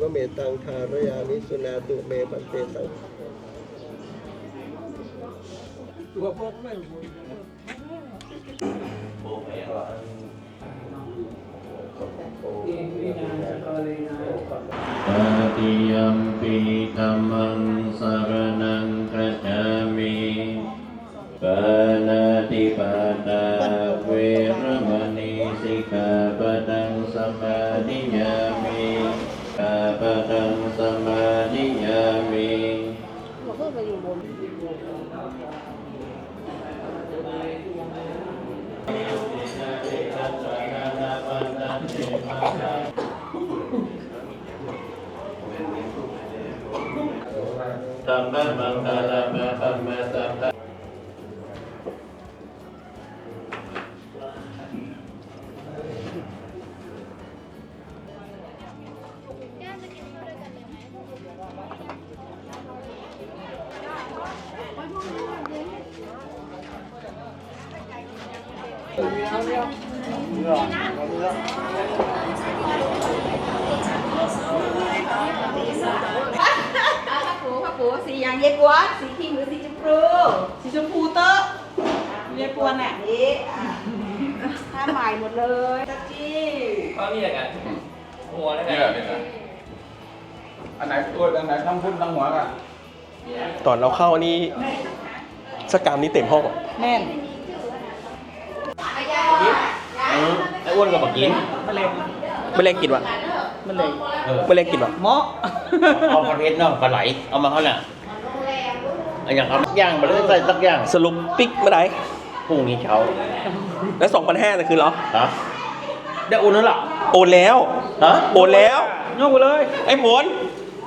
วะเมตังทารยามิสุนาตุเมปันเตสังตัวพกไม่ตาติยัมปีธรรมังสารนังกัจฉามิปานาติปาตาเวรมณีสิกขาปะทังสมาธิยามิ กาปะทังสมาธิยามิสัมมามังคลามะธัมมะ ข้าวปูข้าวปูสีอย่างเย็บวัดสีพิมพ์หรือสีชมพูสีชมพูเตอะเรียกวนอะนี่อะผ้าใหม่หมดเลยจักจี้ก็นี่แหละกันหัวแล้วกันี่นแหละนี่แหละอันไหนตัวอันไหนทั้งพุ่นทั้งหัวกันตอนเราเข้านี่สกรรมนี้เต็มห้องอะแม่น ไอ้อ้ วนกับบักกินมะเร็งไม่เล่นกินวะมะเร็งไม่เล่นกินวะเหมาะ เอาประเภทน้องปลาไหลเอามาเขาน่ะอันอย่างเอาย่างมาเลยใส่สักอย่างสรุปปิ๊กเมื่อไหร่พรุ่งนี้เช้าแล้วสองพันห้านะคือเหรอ ฮะได้อุ่นแล้วล่ะโอนแล้ว ฮะโอนแล้ว ยกไปเลย ไอ้ผล